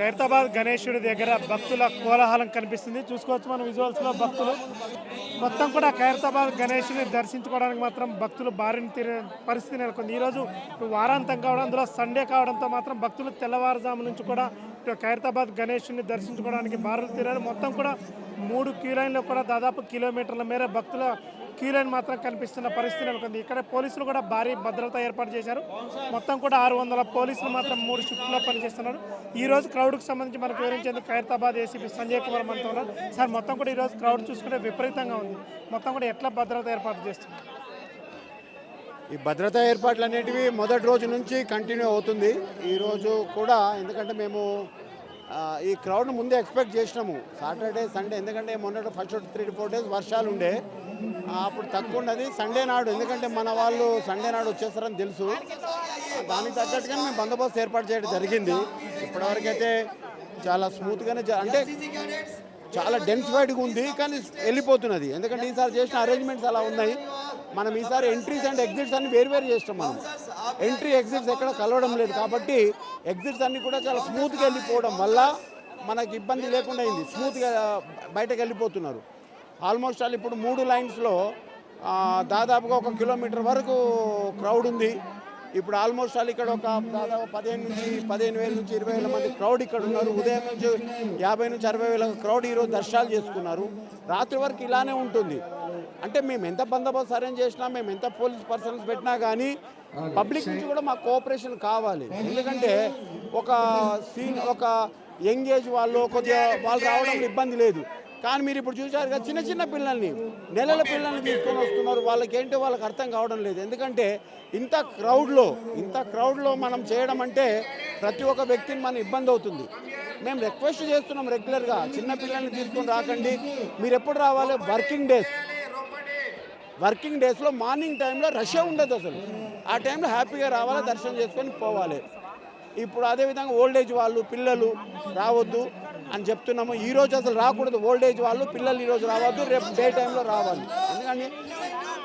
ఖైరతాబాద్ గణేశుడి దగ్గర భక్తుల కోలాహలం కనిపిస్తుంది. చూసుకోవచ్చు మనం విజువల్స్లో భక్తులు. మొత్తం కూడా ఖైరతాబాద్ గణేశుని దర్శించుకోవడానికి మాత్రం భక్తులు బారిన తీరే పరిస్థితి నెలకొంది. ఈరోజు వారాంతం కావడం అందులో సండే కావడంతో మాత్రం భక్తులు తెల్లవారుజాము నుంచి కూడా ఖైరతాబాద్ గణేష్ని దర్శించుకోవడానికి బారులు తీరారు. మొత్తం కూడా మూడు క్యూ లైన్లో కూడా దాదాపు కిలోమీటర్ల మేర భక్తుల క్యూ లైన్ మాత్రం కనిపిస్తున్న పరిస్థితి నెలకొంది. ఇక్కడ పోలీసులు కూడా భారీ భద్రత ఏర్పాటు చేశారు. మొత్తం కూడా ఆరు వందల పోలీసులు మాత్రం మూడు షిఫ్ట్లో పనిచేస్తున్నారు. ఈ రోజు క్రౌడ్కి సంబంధించి మనకు వివరించేందుకు ఖైరతాబాద్ ఏసీపీ సంజయ్ కుమార్ మనతో ఉన్నారు. సార్ మొత్తం కూడా ఈ రోజు క్రౌడ్ చూసుకుంటే విపరీతంగా ఉంది. మొత్తం కూడా ఎట్లా భద్రత ఏర్పాటు చేస్తున్నారు? ఈ భద్రతా ఏర్పాట్లు అనేటివి మొదటి రోజు నుంచి కంటిన్యూ అవుతుంది. ఈరోజు కూడా ఎందుకంటే మేము ఈ క్రౌడ్ ముందే ఎక్స్పెక్ట్ చేసినాము. సాటర్డే సండే ఎందుకంటే మొన్నటి first three two four days వర్షాలు ఉండే. అప్పుడు తక్కువ ఉన్నది. సండే నాడు ఎందుకంటే మన వాళ్ళు సండే నాడు వచ్చేస్తారని తెలుసు. దానికి తగ్గట్టుగా మేము బందోబస్తు ఏర్పాటు చేయడం జరిగింది. ఇప్పటివరకైతే చాలా స్మూత్గానే అంటే చాలా డెన్సిఫైడ్గా ఉంది కానీ వెళ్ళిపోతున్నది. ఎందుకంటే ఈసారి చేసిన అరేంజ్మెంట్స్ అలా ఉన్నాయి. మనం ఈసారి ఎంట్రీస్ అండ్ ఎగ్జిట్స్ అన్ని వేరు వేరు చేస్తాం మనం. ఎంట్రీ ఎగ్జిట్స్ ఎక్కడ కలవడం లేదు కాబట్టి ఎగ్జిట్స్ అన్నీ కూడా చాలా స్మూత్గా వెళ్ళిపోవడం వల్ల మనకి ఇబ్బంది లేకుండా అయింది. స్మూత్గా బయటకు వెళ్ళిపోతున్నారు. ఆల్మోస్ట్ ఆల్ ఇప్పుడు మూడు లైన్స్లో దాదాపుగా ఒక కిలోమీటర్ వరకు క్రౌడ్ ఉంది. ఇప్పుడు ఆల్మోస్ట్ ఆల్ ఇక్కడ ఒక దాదాపు పదిహేను నుంచి పదిహేను వేల నుంచి ఇరవై వేల మంది క్రౌడ్ ఇక్కడ ఉన్నారు. ఉదయం నుంచి యాభై నుంచి అరవై వేల క్రౌడ్ ఈరోజు దర్శనాలు చేసుకున్నారు. రాత్రి వరకు ఇలానే ఉంటుంది. అంటే మేము ఎంత బందోబస్తు అరేంజ్ చేసినా మేము ఎంత పోలీస్ పర్సన్స్ పెట్టినా కానీ పబ్లిక్ నుంచి కూడా మాకు కోఆపరేషన్ కావాలి. ఎందుకంటే ఒక సీన్ ఒక యంగ్ ఏజ్ వాళ్ళు కొద్దిగా వాళ్ళు రావడం ఇబ్బంది లేదు. కానీ మీరు ఇప్పుడు చూశారు కదా చిన్న చిన్న పిల్లల్ని నెలల పిల్లల్ని తీసుకొని వస్తున్నారు. వాళ్ళకి ఏంటో వాళ్ళకి అర్థం కావడం లేదు. ఎందుకంటే ఇంత క్రౌడ్లో ఇంత క్రౌడ్లో మనం చేయడం అంటే ప్రతి ఒక్క వ్యక్తిని మనం ఇబ్బంది అవుతుంది. మేము రిక్వెస్ట్ చేస్తున్నాం రెగ్యులర్గా చిన్న పిల్లల్ని తీసుకొని రాకండి. మీరు ఎప్పుడు రావాలి? Working days. వర్కింగ్ డేస్లో మార్నింగ్ టైంలో రష్ ఉండదు అసలు. ఆ టైంలో హ్యాపీగా రావాలి? దర్శనం చేసుకొని పోవాలి. ఇప్పుడు అదేవిధంగా ఓల్డ్ ఏజ్ వాళ్ళు పిల్లలు రావద్దు. అని చెప్తున్నాము. ఈ రోజు అసలు రాకూడదు. ఓల్డ్ ఏజ్ వాళ్ళు పిల్లలు ఈరోజు రావద్దు రేపు డే టైంలో రావాలి. ఎందుకంటే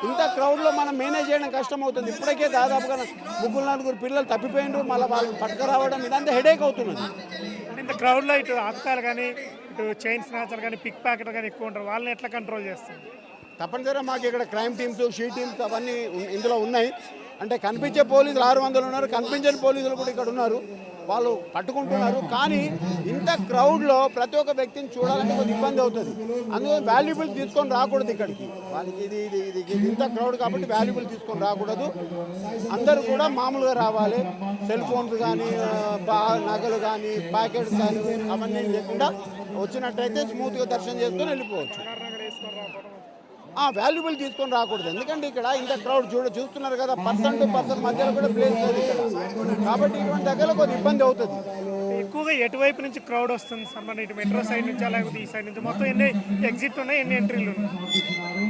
ఇంత క్రౌడ్లో మనం మేనేజ్ చేయడం కష్టం అవుతుంది ఇప్పటికే దాదాపుగా ముగ్గురు నలుగురు పిల్లలు తప్పిపోయినారు. మళ్ళీ వాళ్ళని పట్టుకురావడం ఇదంతా హెడేక్ అవుతున్నది. ఇంత క్రౌడ్లో ఇటు ఆకుతాలు కానీ ఇటు చైన్ స్నాచర్ కానీ పిక్ ప్యాకెట్ కానీ ఎక్కువ ఉంటారు. వాళ్ళని ఎట్లా కంట్రోల్ చేస్తుంది తప్పనిసరిగా మాకు ఇక్కడ క్రైమ్ టీమ్స్ షీ టీమ్స్ అవన్నీ ఇందులో ఉన్నాయి. అంటే కనిపించే పోలీసులు ఆరు వందలు ఉన్నారు కనిపించని పోలీసులు కూడా ఇక్కడ ఉన్నారు. వాళ్ళు పట్టుకుంటున్నారు. కానీ ఇంత క్రౌడ్లో ప్రతి ఒక్క వ్యక్తిని చూడాలంటే కొద్దిగా ఇబ్బంది అవుతుంది. అందుకని వాల్యుబుల్ తీసుకొని రాకూడదు ఇక్కడికి. వాళ్ళకి ఇది ఇది ఇది ఇంత క్రౌడ్ కాబట్టి వాల్యుబుల్ తీసుకొని రాకూడదు. అందరూ కూడా మామూలుగా రావాలి. సెల్ ఫోన్స్ కానీ బా నగలు కానీ ప్యాకెట్స్ కానీ అవన్నీ లేకుండా వచ్చినట్టయితే స్మూత్గా దర్శనం చేసుకొని వెళ్ళిపోవచ్చు. వాల్యుబుల్ తీసుకొని రాకూడదు. ఎందుకంటే ఇక్కడ ఇంత క్రౌడ్ చూడ చూస్తున్నారు కదా పర్సన్ టు పర్సన్ మధ్యలో కూడా ప్లేస్ లేదు ఇక్కడ. కాబట్టి ఇటువంటి దగ్గర కొద్దిగా ఇబ్బంది అవుతుంది. ఎక్కువగా ఎటువైపు నుంచి క్రౌడ్ వస్తుంది? సార్ మన ఇటు మెట్రో సైడ్ నుంచి లేకపోతే ఈ సైడ్ నుంచి? మొత్తం ఎన్ని ఎగ్జిట్ ఉన్నాయి ఎన్ని ఎంట్రీలు ఉన్నాయి?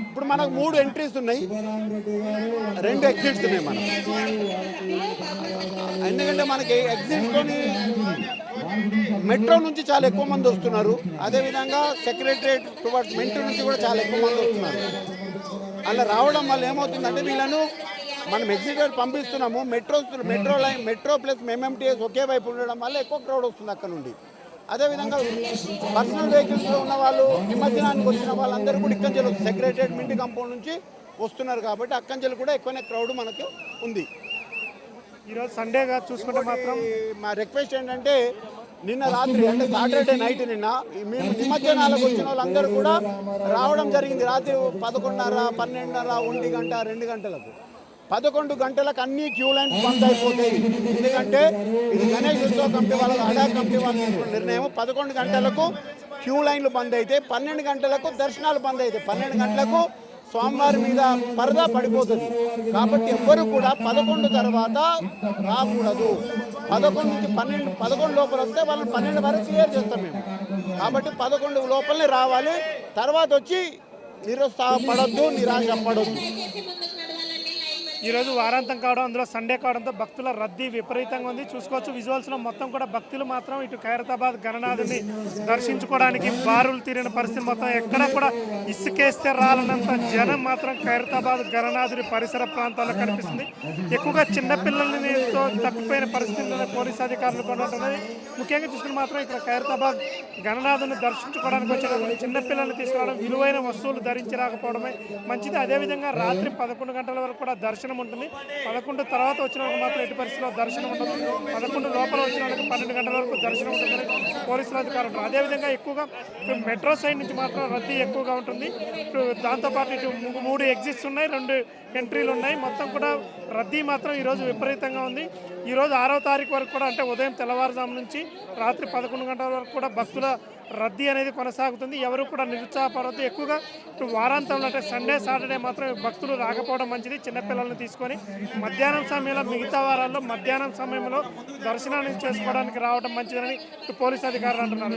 ఇప్పుడు మనకు మూడు ఎంట్రీస్ ఉన్నాయి. రెండు ఎగ్జిట్స్ ఉన్నాయి మనకు. ఎందుకంటే మనకి ఎగ్జిట్తోని మెట్రో నుంచి చాలా ఎక్కువ మంది వస్తున్నారు. అదేవిధంగా సెక్రటరియట్ టువర్డ్స్ మెంటూ నుంచి కూడా చాలా ఎక్కువ మంది వస్తున్నారు. అలా రావడం వల్ల ఏమవుతుందంటే వీళ్ళను మనం ఎగ్జిక్యూటివ్ పంపిస్తున్నాము. Metro metro line metro plus MMTS ఒకే వైపు ఉండడం వల్ల ఎక్కువ క్రౌడ్ వస్తుంది అక్కడ నుండి. అదేవిధంగా పర్సనల్ వెహికల్స్లో ఉన్న వాళ్ళు నిమజ్జనానికి వచ్చిన వాళ్ళందరూ కూడా ఇక్కంచెలు సెక్రటరియట్ మింటి కంపౌండ్ నుంచి వస్తున్నారు కాబట్టి అక్కంచెలు కూడా ఎక్కువనే క్రౌడ్ మనకు ఉంది. ఈరోజు సండేగా చూసుకుంటే మాత్రం మా రిక్వెస్ట్ ఏంటంటే నిన్న రాత్రి అంటే సాటర్డే నైట్ నిన్న మేము నిమజ్జనాలకు వచ్చిన వాళ్ళందరూ కూడా రావడం జరిగింది. రాత్రి పదకొండున్నర పన్నెండున్నర ఒంటి గంట రెండు గంటలకు. పదకొండు గంటలకు అన్ని క్యూ లైన్స్ బంద్ అయిపోతాయి. ఎందుకంటే ఇది గణేష్ ఉత్సవ కమిటీ వాళ్ళ అడా కమిటీ వాళ్ళ నిర్ణయం పదకొండు గంటలకు క్యూ లైన్లు బంద్ అయితే పన్నెండు గంటలకు దర్శనాలు బంద్ అవుతాయి పన్నెండు గంటలకు స్వామివారి మీద పరదా పడిపోతుంది. కాబట్టి ఎవ్వరు కూడా పదకొండు తర్వాత రాకూడదు. పదకొండు నుంచి పన్నెండు పదకొండు లోపల వస్తే వాళ్ళని పన్నెండు వరకు క్లియర్ చేస్తాం మేము. కాబట్టి పదకొండు లోపలనే రావాలి. తర్వాత వచ్చి నిరుత్సాహపడద్దు నిరాశ పడద్దు ఈరోజు వారాంతం కావడం అందులో సండే కావడంతో భక్తుల రద్దీ విపరీతంగా ఉంది. చూసుకోవచ్చు విజువల్స్లో మొత్తం కూడా భక్తులు మాత్రం ఇటు ఖైరతాబాద్ గణనాథుని దర్శించుకోవడానికి బారులు తీరిన పరిస్థితి మొత్తం ఎక్కడ కూడా ఇసుకేస్తే రాలనంత జనం మాత్రం ఖైరతాబాద్ గణనాథుని పరిసర ప్రాంతాల్లో కనిపిస్తుంది. ఎక్కువగా చిన్నపిల్లల్ని తప్పిపోయిన పరిస్థితుల్లో పోలీసు అధికారులు కూడా ముఖ్యంగా చూసుకుని మాత్రం ఇక్కడ ఖైరతాబాద్ గణనాథుని దర్శించుకోవడానికి వచ్చిన చిన్నపిల్లల్ని తీసుకురావడం విలువైన వస్తువులు ధరించి రాకపోవడమే మంచిది. అదేవిధంగా రాత్రి పదకొండు గంటల వరకు కూడా దర్శనం ఉంటుంది. పదకొండు తర్వాత వచ్చిన వాళ్ళకి మాత్రం ఎట్టి పరిస్థితిలో దర్శనం ఉండదు. పదకొండు లోపల వచ్చిన వాళ్ళకి పన్నెండు గంటల వరకు దర్శనం ఉంటుందని పోలీసులు అధికారులు అంటారు. అదేవిధంగా ఎక్కువగా మెట్రో సైడ్ నుంచి మాత్రం రద్దీ ఎక్కువగా ఉంటుంది. దాంతోపాటు ఇటు మూడు ఎగ్జిట్స్ ఉన్నాయి. రెండు ఎంట్రీలు ఉన్నాయి. మొత్తం కూడా రద్దీ మాత్రం ఈరోజు విపరీతంగా ఉంది. ఈరోజు ఆరో తారీఖు వరకు కూడా అంటే ఉదయం తెల్లవారుజాము నుంచి రాత్రి పదకొండు గంటల వరకు కూడా భక్తుల రద్దీ అనేది కొనసాగుతుంది. ఎవరు కూడా నిరుత్సాహపడద్దు ఎక్కువగా ఇప్పుడు వారాంతంలో అంటే సండే సాటర్డే మాత్రం భక్తులు రాకపోవడం మంచిది. చిన్నపిల్లల్ని తీసుకొని మధ్యాహ్నం సమయంలో మిగతా వారాల్లో మధ్యాహ్నం సమయంలో దర్శనాన్ని చేసుకోవడానికి రావడం మంచిదని పోలీస్ పోలీసు అధికారులు అంటున్నారు.